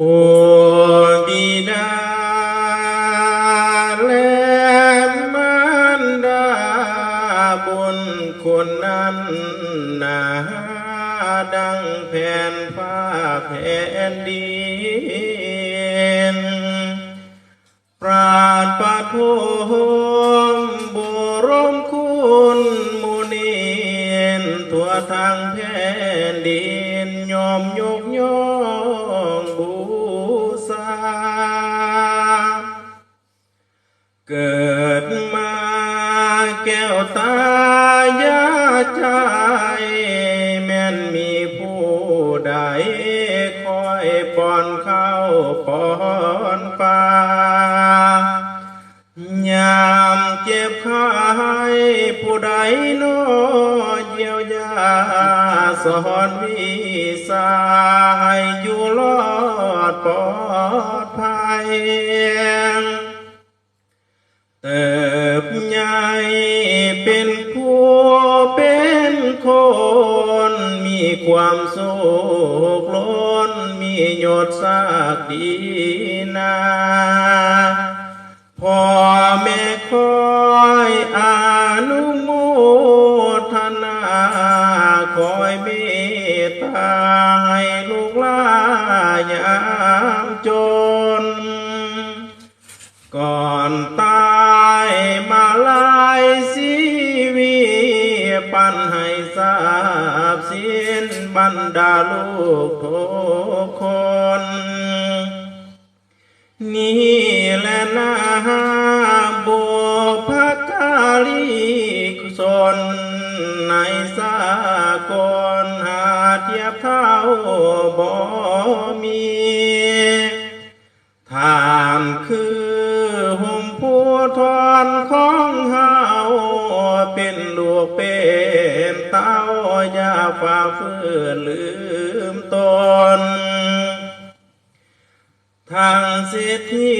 โอบิดาและมารดาบุญคุณนั้นนาดังแผ่นฟ้าแผ่นดินปราดประทุมบุรมคุณมุนีนทั่วทางแผ่นดินยอมยกย่อ ใจแม่นมีผู้ใดคอยป้อนข้าวป้อนปลายามเจ็บไข้ผู้ใดโนอเยียวยาสอนวิสาให้อยู่รอดปลอดภัย คนมีความสุขล้นมียศศักดีนาพ่อแม่คอยอนุโมทนาคอยเมตตาให้ลูกหลานยามจน ก่อนตายมาลายสีวีปันให้ ทราบสิ้นบรรดาลูกทุกคน นี่แหละนาบุพการีกุศลในสากลหาเทียบเท่าบ่มีทานคือห่มผู้ทอนของเฮาเป็นลูกเป็น ย่าฝ่าฝืนลืมตนทางเศรษฐี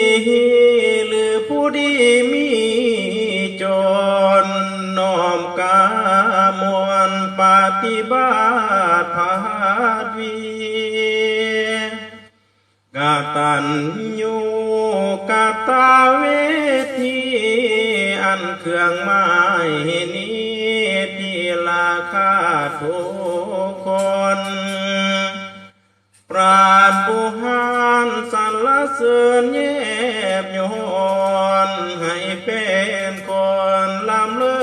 หรือผู้ดีมีจนน้อมกามวลปฏิบัติภาดวีกาตันยูกาตาเวทีอันเครื่องไม้นี้ ราคาทุกคน ปราดบุหารสรรเสริญเย็บยนให้เป็นคนลำเลิ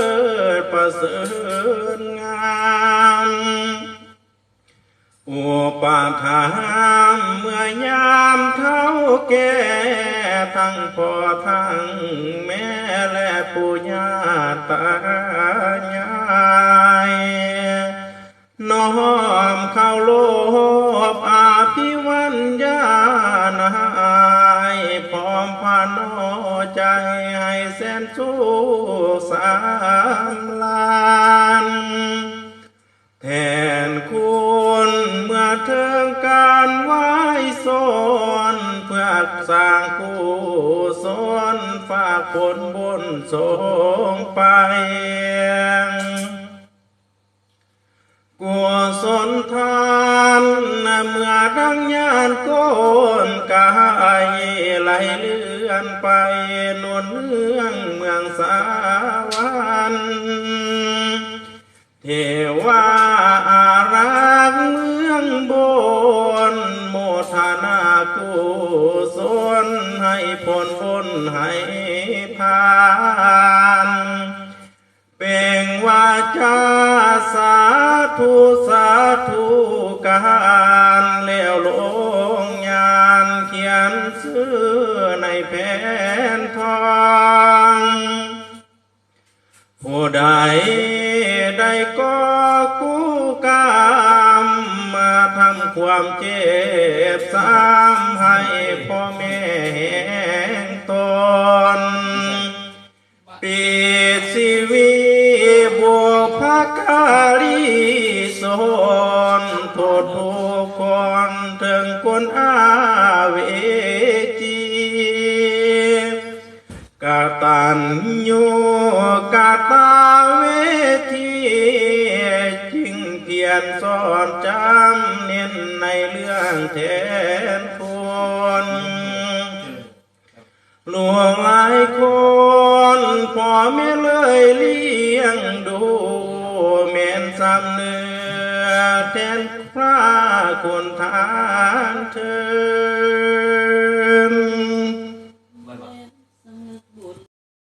ศประเสริฐงามอุปาทานเมื่อยามเท่าแก่ ทั้งพ่อทั้งแม่และปู่ย่าตายายน้อมเข้าโลบอาภิวันญาณายพร้อมพานอใจให้แสนสู้สามล เพื่อสร้างกูสนฝากผลบุญสงไปกุศลทานเมื่อดังยานก้นกายไหลเลื่อนไปนวลเมืองเมืองสา นากุศลให้ผลบุญให้พานเป็นวาจาสาธุสาธุการแล้วลงยานเขียนชื่อในแผ่นทองผู้ใดได้ก็ ความเจ็บซ้ำให้พ่อแม่แห่งตนปิดชีวิตบวพักการีสนโทษทุกคนถึงคนอาเวจีกาตันยูกาตาเวที ยนสอนจำเน้นในเรื่องแทนคนหลวงหลายคนพ่อไม่เลยเลี้ยงดูเมนสำเนื้อแทนพระคนทานเธอ